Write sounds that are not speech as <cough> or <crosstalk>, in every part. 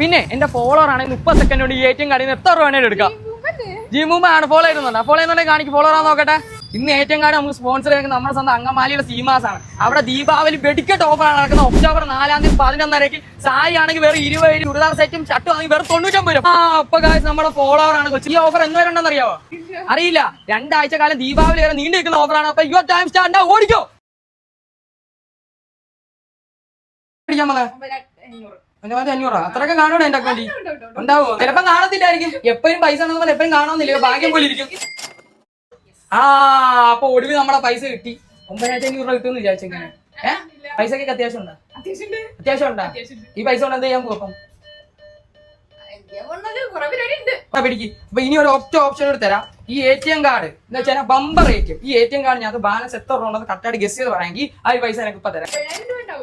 പിന്നെ എന്റെ ഫോളോർ ആണെങ്കിൽ മുപ്പത് സെക്കൻഡ് കൊണ്ട് ഈ എ കാർഡിൽ നിന്ന് എത്ര രൂപ വേണേലും എടുക്കാം. ജിമുമ്പ ആണ് ഫോളോ ചെയ്യുന്നുണ്ട്. ഫോളോ ചെയ്യുന്നുണ്ടെങ്കിൽ കാണിക്ക് ഫോളോർ ആണെന്ന് നോക്കട്ടെ. ഇന്ന് എം കാർഡ് നമുക്ക് സ്പോൺസർ ചെയ്യുന്നത് നമ്മുടെ സ്വന്തം അങ്കമാലിയുടെ സീമാസ് ആണ്. അവിടെ ദീപാവലി വെടിക്കെട്ട് ആണ് നടക്കുന്നത്. ഒക്ടോബർ നാലാം തീയതി പതിനൊന്നരയ്ക്ക്. സായി ആണെങ്കിൽ വേറെ ഇരുപത് രൂപ ചുരിദാർ സെറ്റും ഷർട്ടും ആണെങ്കിൽ വേറെ തൊണ്ണൂറ്റമ്പത് രൂപ. ആ അപ്പൊ കാശ് നമ്മുടെ ഫോളോവർ ആണ് കൊച്ചി. ഈ ഓഫർ എന്ന് വരണ്ടെന്ന് അറിയാവോ? അറിയില്ല. രണ്ടാഴ്ച കാലം ദീപാവലി വരെ നീണ്ടു നിൽക്കുന്ന ഓഫറാണ് അപ്പൊ യുവർ ടൈം സ്റ്റാർട്ട് ഓടിക്കോ. പിടിക്കാൻ മകളെ പതിനായിരത്തി അഞ്ഞൂറോ അത്രയൊക്കെ കാണണോ എന്റെ അക്കൗണ്ടി ഉണ്ടാവോ? ചിലപ്പോ കാണത്തില്ലായിരിക്കും. എപ്പോഴും പൈസ ഉണ്ടെന്ന് എപ്പോഴും കാണണമെന്നില്ല ഭാഗ്യം പോലെ ഇരിക്കും. ആ അപ്പൊ ഒടുവിൽ നമ്മളെ പൈസ കിട്ടി. ഒമ്പതിനായിരത്തി അഞ്ഞൂറ് രൂപ കിട്ടുമെന്ന് വിചാരിച്ചെങ്ങനെ ഏഹ് പൈസക്കൊക്കെ അത്യാവശ്യം ഉണ്ടോ? അത്യാവശ്യം ഉണ്ടോ? ഈ പൈസ കൊണ്ട് എന്ത് ചെയ്യാൻ പോകും പിടിക്ക്. അപ്പൊ ഇനി ഒരു ഒറ്റ ഓപ്ഷൻ കൂടി തരാം. ഈ എ ടി എം കാർഡ് എന്ന് വെച്ചാൽ ബമ്പർ എ ടി എം ഈ എ ടി എം കാർഡ് ഞാൻ ബാലൻസ് എത്ര രൂപ ഉണ്ടെന്ന് കറക്റ്റായിട്ട് ഗസ് ചെയ്ത് പറയാമെങ്കിൽ ആ ഒരു പൈസ എനിക്ക് ഇപ്പൊ തരാം.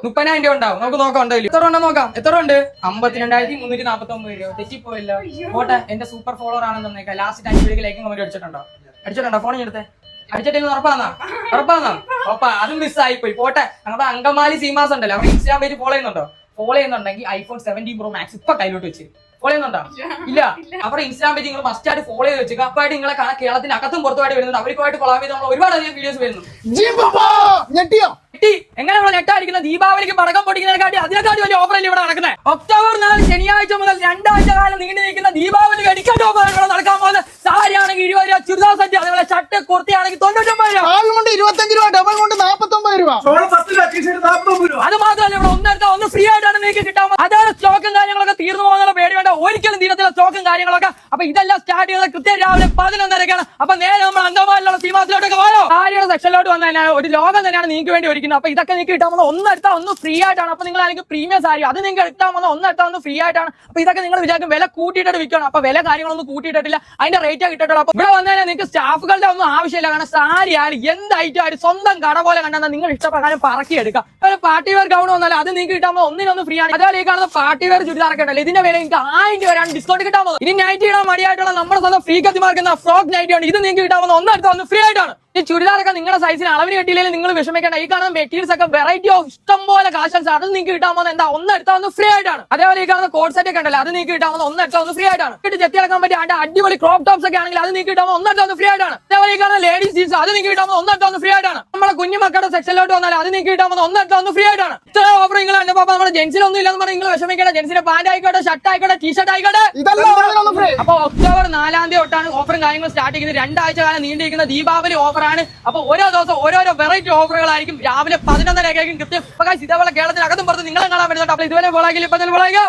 മുപ്പതിനായിരം രൂപ ഉണ്ടാവും. നമുക്ക് നോക്കാം ഉണ്ടല്ലോ എത്ര ഉണ്ടോ നോക്കാം. എത്ര ഉണ്ട്? അമ്പത്തിരണ്ടായിരത്തി മുന്നൂറ്റി നാൽപ്പത്തി ഒമ്പത് രൂപ തെറ്റിപ്പോയല്ലോ പോട്ടെ എന്റെ സൂപ്പർ ഫോളോവർ ആണെന്ന് തന്നേക്കാം ലാസ്റ്റ് അഞ്ച് വീഡിയോ ലൈക്കും കമന്റ് അടിച്ചിട്ടുണ്ടോ? അടിച്ചിട്ടുണ്ടോ? ഫോണിൽ എടുത്തേ അടിച്ചിട്ടില്ല ഉറപ്പാന്നാ ഉറപ്പാന്നാ ഓപ്പാ <laughs> അതും മിസ്സായി പോയി പോട്ടെ. നമ്മുടെ അങ്കമാലി സീമാസ് ഉണ്ടല്ലോ. അവർ ഇൻസ്റ്റാഗ്രാം പേജ് ഫോളോ ചെയ്യുന്നുണ്ടോ? ഫോളോ ചെയ്യുന്നുണ്ടെങ്കിൽ ഐഫോൺ സെവന്റീൻ പ്രോ മാക്സ് ഇപ്പൊ കയ്യിലോട്ട് വെച്ച്. ഫോളോ ചെയ്യുന്നുണ്ടോ? ഇല്ല. അവരുടെ ഇൻസ്റ്റാഗ്രാം പേജ് നിങ്ങൾ മസ്റ്റ് ആയിട്ട് ഫോളോ ചെയ്ത് വെച്ചേക്കുക അപ്പായിട്ട് നിങ്ങളെ കാണാൻ കേരളത്തിന് അകത്തും പുറത്തുമായിട്ട് വരുന്നുണ്ട്. അവർക്കുമായിട്ട് കൊളാബ് ചെയ്ത് നമ്മൾ ഒരുപാട് അധികം വീഡിയോസ് വരുന്നു. എങ്ങനെ നമ്മൾ നെട്ടായിരിക്കുന്ന ദീപാവലിക്ക് പടക്കം പൊടിക്കുന്നതിനെക്കാട്ടി അതിനെക്കാട്ടി വലിയ ഓഫറല്ലേ ഇവിടെ നടക്കുന്നത് ഒക്ടോബർ നാല് ശനിയാഴ്ച മുതൽ രണ്ടാഴ്ച കാലം നീണ്ടു നിൽക്കുന്ന ദീപാവലി കടിക്കാൻ ഓഫർ നടക്കാൻ പോകുന്നത്. സാരി ആണെങ്കിൽ ഇരുപത് രൂപ ചുരിദാർ സെറ്റ് അതേപോലെ ഷർട്ട് കുർത്തിയാണെങ്കിൽ തൊണ്ണൂറ്റൊമ്പത് രൂപ. ഇരുപത്തഞ്ച് രൂപ ഡബിൾ കൊണ്ട് നാപ്പത്തൊമ്പത് രൂപ അത് മാത്രമല്ല ഇവിടെ ഒന്നെടുത്താൽ ഒന്ന് ഫ്രീ ആയിട്ടാണ് നിങ്ങൾക്ക് കിട്ടാൻ പോകുന്നത്. അതാണ് സ്റ്റോക്കും കാര്യങ്ങളൊക്കെ തീർന്നു പോകുന്ന പേടി വേണ്ട ഒരിക്കലും തീരത്തിലെ സ്റ്റോക്കും കാര്യങ്ങളൊക്കെ. അപ്പൊ ഇതെല്ലാം സ്റ്റാർട്ട് ചെയ്തത് കൃത്യം രാവിലെ പതിനൊന്നരക്കാണ്. അപ്പൊ നേരെ നമ്മൾ അന്തമാനിലുള്ള സീമാസിലോട്ടൊക്കെ പോയോ? ആര്യയുടെ സെക്ഷനിലോട്ട് വന്നാൽ ഒരു ലോകം തന്നെയാണ് നിങ്ങൾക്ക് വേണ്ടി ഒരുക്കുന്നത്. അപ്പൊ ഇതൊക്കെ നിങ്ങൾക്ക് കിട്ടാൻ പോകുന്നത് ഒന്ന് എടുത്താൽ ഒന്ന് ഫ്രീ ആയിട്ടാണ്. അപ്പൊ നിങ്ങൾ അല്ലെങ്കിൽ പ്രീമിയം സാരി. അത് നിങ്ങൾക്ക് എടുത്താൽ പോകുന്നത് ഒന്ന് എടുത്താൽ ഒന്ന് ഫ്രീ ആയിട്ടാണ്. അപ്പൊ ഇതൊക്കെ നിങ്ങൾ വിചാരിക്കും വില കൂട്ടിയിട്ട് വിൽക്കണം. അപ്പൊ വില കാര്യങ്ങളൊന്നും കൂട്ടിയിട്ടില്ല അതിന്റെ റേറ്റ് കിട്ടിയിട്ടുള്ളൂ അപ്പൊ ഇവിടെ വന്നു കഴിഞ്ഞാൽ നിങ്ങൾക്ക് സ്റ്റാഫുകളുടെ ഒന്നും ആവശ്യമില്ല. കാരണം സാരി ആയാലും എന്ത് ഐറ്റം സ്വന്തം കട പോലെ കണ്ടാൽ നിങ്ങൾ ഇഷ്ടപ്രകാരം പറക്കി എടുക്കാം. ഒരു പാർട്ടി വെയർ ഗൗൺ വന്നാലും അത് നിങ്ങൾക്ക് കിട്ടാൻ ഒന്നിനൊന്ന് ഫ്രീ ആണ്. അതേപോലെ ഈ കാണുന്ന പാർട്ടി വെയർ ചുരിദാറൊക്കെ ഉണ്ടല്ലോ. ഇതിന്റെ വില നിങ്ങൾക്ക് ആയിരം രൂപ വരെയാണ് ഡിസ്കൗണ്ട് കിട്ടാൻ ഇനി നൈറ്റി ഇടാൻ മടിയായിട്ടുള്ള നമ്മുടെ സ്വന്തം ഫ്രീ കത്തിമാർക്കുന്ന ഫ്രോക്ക് നൈറ്റി ആണ്. ഇത് നിങ്ങൾക്ക് കിട്ടാവുന്ന ഒന്നെടുത്ത് ഒന്ന് ഫ്രീ ആയിട്ടാണ്. ഈ ചുരിദാറൊക്കെ നിങ്ങളുടെ സൈസിന് അളവിന് കിട്ടിയില്ലെങ്കിൽ നിങ്ങൾ വിഷമിക്കേണ്ട. ഈ കാണുന്ന മെറ്റീരിയൽസ് ഒക്കെ വെറൈറ്റി ഓഫ് ഇഷ്ടം പോലെ കാശൻസ് അത് നിങ്ങൾക്ക് കിട്ടാവുന്ന എന്താ? ഒന്ന് ഫ്രീ ആയിട്ടാണ്. അതേപോലെ ഈ കാണുന്ന കോഡ് സെറ്റ് ഒക്കെ ഉണ്ടല്ലോ അത് നിങ്ങൾക്ക് കിട്ടാവുന്ന ഒന്ന് ഫ്രീ ആയിട്ടാണ്. ഇട്ട് ജെത്തി ഇറക്കാൻ പറ്റിയ അടിപൊളി ക്രോപ്പ് ടോപ്സ് ഒക്കെ ആണെങ്കിൽ അത് നിങ്ങൾക്ക് കിട്ടാവുന്ന ഒന്ന് ഫ്രീ ആയിട്ടാണ്. അതേപോലെ ഈ കാണുന്ന ലേഡീസ് ജീൻസ് അത് നിങ്ങൾക്ക് കിട്ടാവുന്ന ഒന്ന് ഫ്രീ ആയിട്ടാണ്. നമ്മുടെ കുഞ്ഞു മക്കളുടെ സെക്ഷനിലോട്ട് വന്നാൽ അത് നിങ്ങൾക്ക് കിട്ടാൻ പോകുന്നത് ഒന്ന് എടുത്താൽ ഒന്ന് ഫ്രീ ആയിട്ടാണ്. ഇത്ര ഓഫർ നിങ്ങൾ എന്റെ പാപ്പ നമ്മുടെ ജെൻസിലൊന്നും ഇല്ലെന്ന് പറഞ്ഞാൽ നിങ്ങൾ വിഷമിക്കണം ജെൻസിന്റെ പാന്റ് ആയിക്കോട്ടെ ഷർട്ട് ആയിക്കോട്ടെ ടീഷർട്ട് ആയിക്കോട്ടെ. ഇതെല്ലാം ഒന്നിനൊന്ന് ഫ്രീ അപ്പൊ ഒക്ടോബർ നാലാം തീയതി തൊട്ടാണ് ഓഫറും കാര്യങ്ങളും സ്റ്റാർട്ട് ചെയ്യുന്നത്. രണ്ടാഴ്ച കാലം നീണ്ടിരിക്കുന്ന ദീപാവലി ഓഫറാണ് അപ്പൊ ഓരോ ദിവസം ഓരോരോ വെറൈറ്റി ഓഫറുകളായിരിക്കും രാവിലെ പതിനൊന്നരയ്ക്കായിരിക്കും കൃത്യം. ഇതേപോലെ കേരളത്തിനകത്തും പുറത്ത് നിങ്ങളെ കാണാൻ പറ്റുന്നുണ്ട്. അപ്പൊ ഇതുവരെ ഫോളോ ഇപ്പൊ തന്നെ ഫോളോ